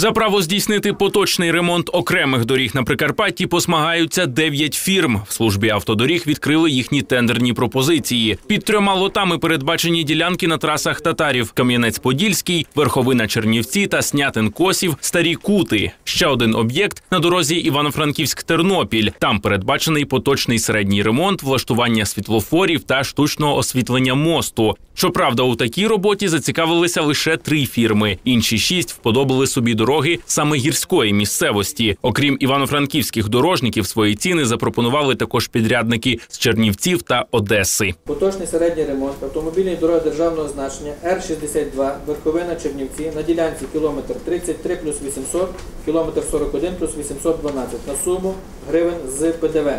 За право здійснити поточний ремонт окремих доріг на Прикарпатті посмагаються дев'ять фірм. В службі автодоріг відкрили їхні тендерні пропозиції. Під трьома лотами передбачені ділянки на трасах татарів: Кам'янець-Подільський, Верховина Чернівці та Снятин Косів, Старі Кути. Ще один об'єкт на дорозі Івано-Франківськ-Тернопіль. Там передбачений поточний середній ремонт, влаштування світлофорів та штучного освітлення мосту. Щоправда, у такій роботі зацікавилися лише три фірми. Інші шість вподобали собі дороги саме гірської місцевості. Окрім івано-франківських дорожників, свої ціни запропонували також підрядники з Чернівців та Одеси. Поточний середній ремонт автомобільної дороги державного значення Р-62 Верховина Чернівці на ділянці кілометр 33 плюс 800, кілометр 41 плюс 812 на суму гривень з ПДВ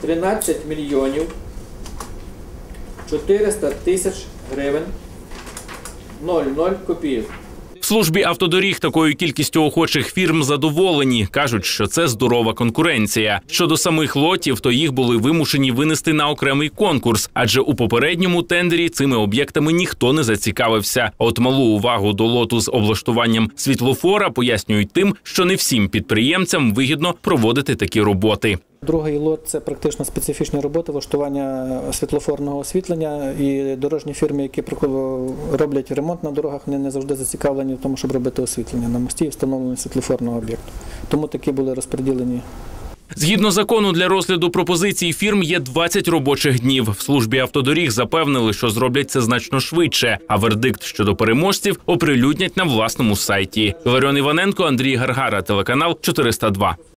13 мільйонів 400 тисяч гривень 0,0 копійок. Службі автодоріг такою кількістю охочих фірм задоволені. кажуть, що це здорова конкуренція. Щодо самих лотів, то їх були вимушені винести на окремий конкурс, адже у попередньому тендері цими об'єктами ніхто не зацікавився. От малу увагу до лоту з облаштуванням світлофора пояснюють тим, що не всім підприємцям вигідно проводити такі роботи. Другий лот це практично специфічні роботи, влаштування світлофорного освітлення і дорожні фірми, які роблять ремонт на дорогах, вони не завжди зацікавлені в тому, щоб робити освітлення на мості і встановлення світлофорного об'єкту. Тому такі були розподілені Згідно закону, для розгляду пропозицій фірм є 20 робочих днів. В службі автодоріг запевнили, що зроблять це значно швидше. А вердикт щодо переможців оприлюднять на власному сайті. Ларіон Іваненко, Андрій Гаргара, телеканал 402.